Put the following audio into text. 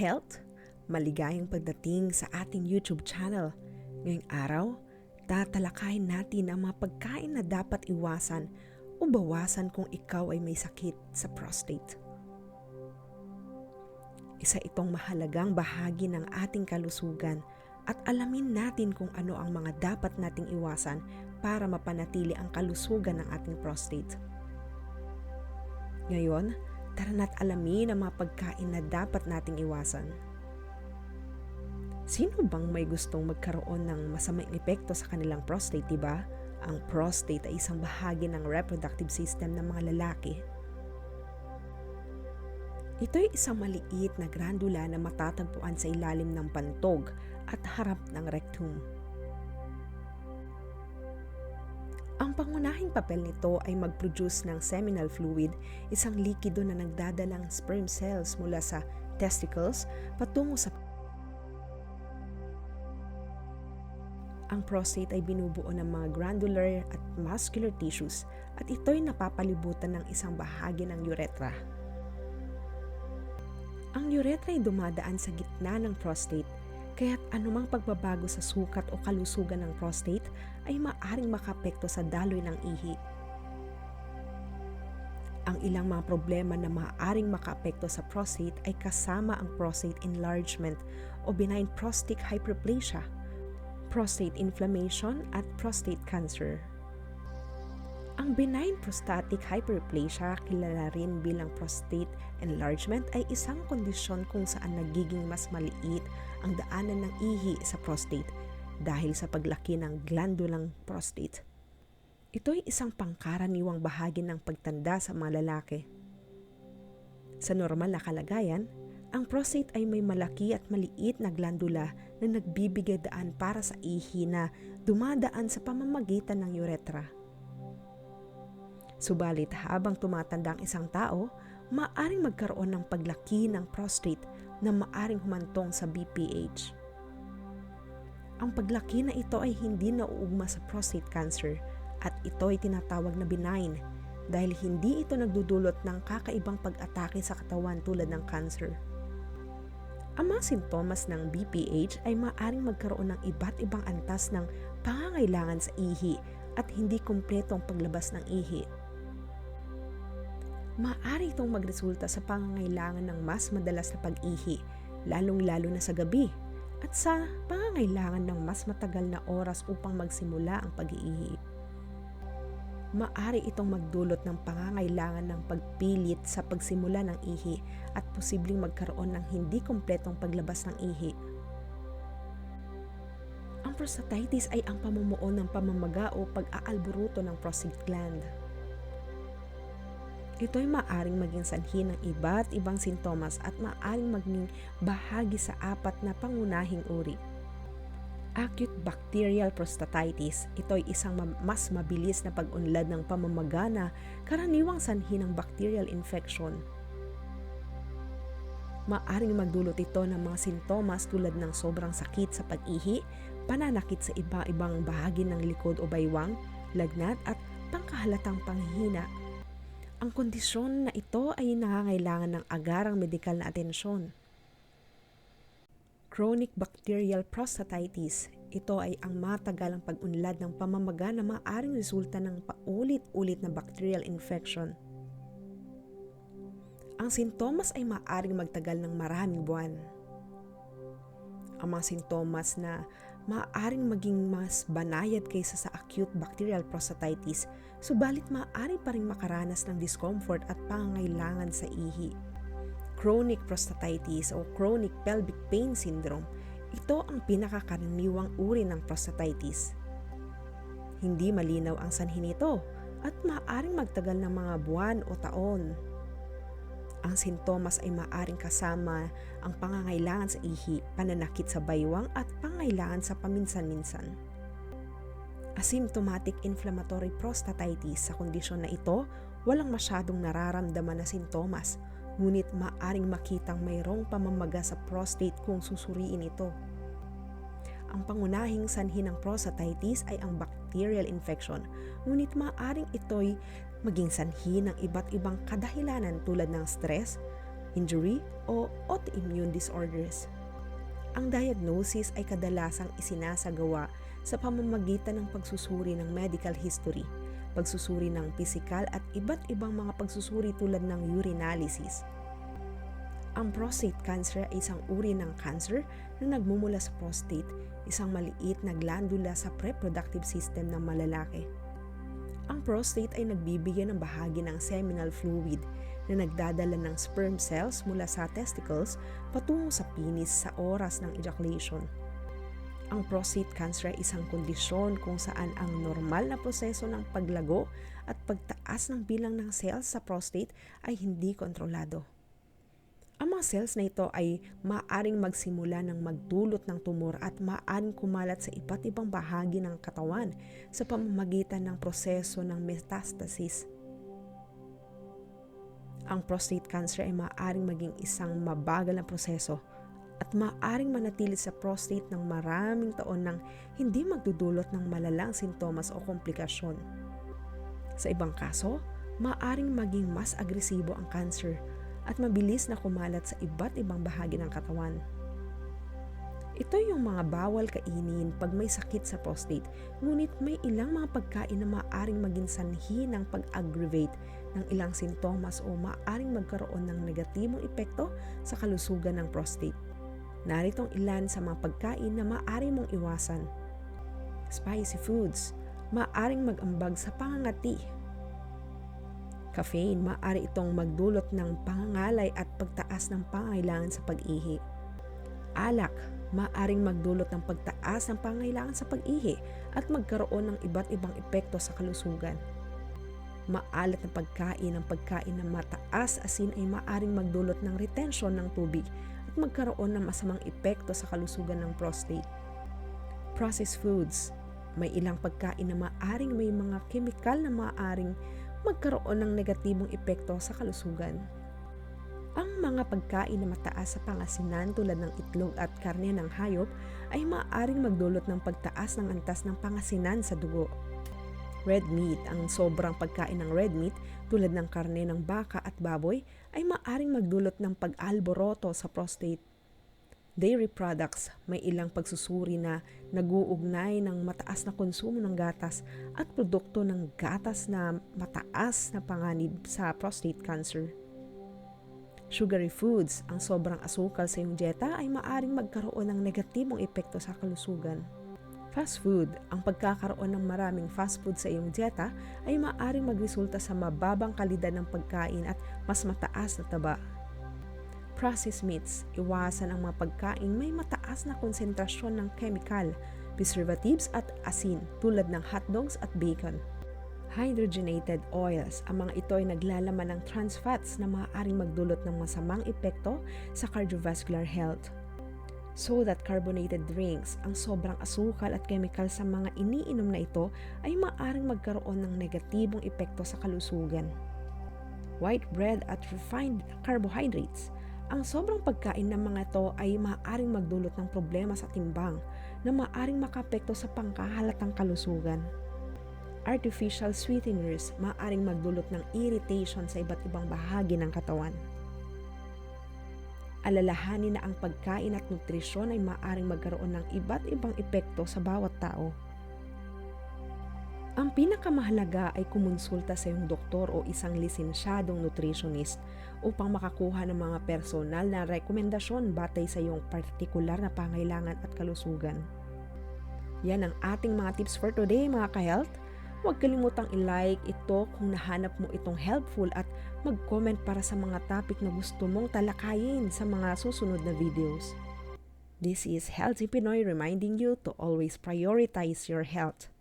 ka-health! Maligayang pagdating sa ating YouTube channel. Ngayong araw, tatalakayin natin ang mga pagkain na dapat iwasan o bawasan kung ikaw ay may sakit sa prostate. Isa itong mahalagang bahagi ng ating kalusugan at alamin natin kung ano ang mga dapat nating iwasan para mapanatili ang kalusugan ng ating prostate. Ngayon, tara na't alamin ang mga pagkain na dapat nating iwasan. Sino bang may gustong magkaroon ng masamang epekto sa kanilang prostate, diba? Ang prostate ay isang bahagi ng reproductive system ng mga lalaki. Ito ay isang maliit na glandula na matatagpuan sa ilalim ng pantog at harap ng rectum. Ang pangunahing papel nito ay mag-produce ng seminal fluid, isang likido na nagdadalang sperm cells mula sa testicles patungo sa Ang prostate ay binubuo ng mga glandular at muscular tissues at ito'y napapalibutan ng isang bahagi ng urethra. Ang urethra ay dumadaan sa gitna ng prostate kaya't anumang pagbabago sa sukat o kalusugan ng prostate ay maaring makapekto sa daloy ng ihi. Ang ilang mga problema na maaaring makaapekto sa prostate ay kasama ang prostate enlargement o benign prostatic hyperplasia prostate inflammation at prostate cancer. Ang benign prostatic hyperplasia, kilala rin bilang prostate enlargement, ay isang kondisyon kung saan nagiging mas maliit ang daanan ng ihi sa prostate dahil sa paglaki ng glandulang prostate. Ito ay isang pangkaraniwang bahagi ng pagtanda sa mga lalaki. Sa normal na kalagayan, ang prostate ay may malaki at maliit na glandula na nagbibigay daan para sa ihi na dumadaan sa pamamagitan ng urethra. Subalit habang tumatanda ang isang tao, maaring magkaroon ng paglaki ng prostate na maaring humantong sa BPH. Ang paglaki na ito ay hindi nauugma sa prostate cancer at ito ay tinatawag na benign dahil hindi ito nagdudulot ng kakaibang pag-atake sa katawan tulad ng cancer. Ang mga sintomas ng BPH ay maaaring magkaroon ng iba't ibang antas ng pangangailangan sa ihi at hindi kumpletong paglabas ng ihi. Maaari itong magresulta sa pangangailangan ng mas madalas na pag-ihi, lalong-lalo na sa gabi, at sa pangangailangan ng mas matagal na oras upang magsimula ang pag-iihi maari itong magdulot ng pangangailangan ng pagpilit sa pagsimula ng ihi at posibleng magkaroon ng hindi kumpletong paglabas ng ihi. Ang prostatitis ay ang pamumuo ng pamamaga o pag-aalburuto ng prostate gland. Ito ay maaring maging sanhi ng iba't ibang sintomas at maaring maging bahagi sa apat na pangunahing uri acute bacterial prostatitis. Ito ay isang mas mabilis na pag-unlad ng pamamaga na karaniwang sanhi ng bacterial infection. Maaring magdulot ito ng mga sintomas tulad ng sobrang sakit sa pag-ihi, pananakit sa iba-ibang bahagi ng likod o baywang, lagnat at pangkahalatang panghihina. Ang kondisyon na ito ay nangangailangan ng agarang medikal na atensyon. Chronic bacterial prostatitis. Ito ay ang matagalang pag-unlad ng pamamaga na maaaring resulta ng paulit-ulit na bacterial infection. Ang sintomas ay maaaring magtagal ng maraming buwan. Ang mga sintomas na maaaring maging mas banayad kaysa sa acute bacterial prostatitis, subalit maaari pa rin makaranas ng discomfort at pangangailangan sa ihi chronic prostatitis o chronic pelvic pain syndrome, ito ang pinakakaraniwang uri ng prostatitis. Hindi malinaw ang sanhi nito at maaaring magtagal ng mga buwan o taon. Ang sintomas ay maaaring kasama ang pangangailangan sa ihi, pananakit sa baywang at pangailangan sa paminsan-minsan. Asymptomatic inflammatory prostatitis sa kondisyon na ito, walang masyadong nararamdaman na sintomas ngunit maaring makitang mayroong pamamaga sa prostate kung susuriin ito. Ang pangunahing sanhi ng prostatitis ay ang bacterial infection, ngunit maaring ito'y maging sanhi ng iba't ibang kadahilanan tulad ng stress, injury, o autoimmune disorders. Ang diagnosis ay kadalasang isinasagawa sa pamamagitan ng pagsusuri ng medical history, pagsusuri ng pisikal at iba't ibang mga pagsusuri tulad ng urinalysis. Ang prostate cancer ay isang uri ng cancer na nagmumula sa prostate, isang maliit na glandula sa reproductive system ng malalaki. Ang prostate ay nagbibigay ng bahagi ng seminal fluid na nagdadala ng sperm cells mula sa testicles patungo sa penis sa oras ng ejaculation. Ang prostate cancer ay isang kondisyon kung saan ang normal na proseso ng paglago at pagtaas ng bilang ng cells sa prostate ay hindi kontrolado. Ang mga cells na ito ay maaring magsimula ng magdulot ng tumor at maaring kumalat sa iba't ibang bahagi ng katawan sa pamamagitan ng proseso ng metastasis. Ang prostate cancer ay maaring maging isang mabagal na proseso at maaring manatili sa prostate ng maraming taon nang hindi magdudulot ng malalang sintomas o komplikasyon. Sa ibang kaso, maaring maging mas agresibo ang cancer at mabilis na kumalat sa iba't ibang bahagi ng katawan. Ito yung mga bawal kainin pag may sakit sa prostate, ngunit may ilang mga pagkain na maaaring maging sanhi ng pag-aggravate ng ilang sintomas o maaaring magkaroon ng negatibong epekto sa kalusugan ng prostate. Naritong ilan sa mga pagkain na maaari mong iwasan. Spicy foods, maaring mag-ambag sa pangangati Caffeine, maaari itong magdulot ng pangangalay at pagtaas ng pangailangan sa pag-ihi. Alak, maaring magdulot ng pagtaas ng pangailangan sa pag-ihi at magkaroon ng iba't ibang epekto sa kalusugan. Maalat na pagkain ng pagkain na mataas asin ay maaring magdulot ng retention ng tubig at magkaroon ng masamang epekto sa kalusugan ng prostate. Processed foods, may ilang pagkain na maaring may mga kemikal na maaring magkaroon ng negatibong epekto sa kalusugan. Ang mga pagkain na mataas sa pangasinan tulad ng itlog at karne ng hayop ay maaaring magdulot ng pagtaas ng antas ng pangasinan sa dugo. Red meat, ang sobrang pagkain ng red meat tulad ng karne ng baka at baboy ay maaaring magdulot ng pag-alboroto sa prostate dairy products, may ilang pagsusuri na naguugnay ng mataas na konsumo ng gatas at produkto ng gatas na mataas na panganib sa prostate cancer. Sugary foods, ang sobrang asukal sa iyong dieta ay maaring magkaroon ng negatibong epekto sa kalusugan. Fast food, ang pagkakaroon ng maraming fast food sa iyong dieta ay maaring magresulta sa mababang kalidad ng pagkain at mas mataas na taba processed meats, iwasan ang mga pagkain may mataas na konsentrasyon ng chemical, preservatives at asin tulad ng hotdogs at bacon. Hydrogenated oils, ang mga ito ay naglalaman ng trans fats na maaaring magdulot ng masamang epekto sa cardiovascular health. So that carbonated drinks, ang sobrang asukal at chemical sa mga iniinom na ito ay maaaring magkaroon ng negatibong epekto sa kalusugan. White bread at refined carbohydrates, ang sobrang pagkain ng mga ito ay maaaring magdulot ng problema sa timbang na maaaring makapekto sa pangkahalatang kalusugan. Artificial sweeteners maaaring magdulot ng irritation sa iba't ibang bahagi ng katawan. Alalahanin na ang pagkain at nutrisyon ay maaaring magkaroon ng iba't ibang epekto sa bawat tao. Ang pinakamahalaga ay kumonsulta sa iyong doktor o isang lisensyadong nutritionist upang makakuha ng mga personal na rekomendasyon batay sa iyong partikular na pangailangan at kalusugan. Yan ang ating mga tips for today mga ka-health. Huwag kalimutang i-like ito kung nahanap mo itong helpful at mag-comment para sa mga topic na gusto mong talakayin sa mga susunod na videos. This is Healthy Pinoy reminding you to always prioritize your health.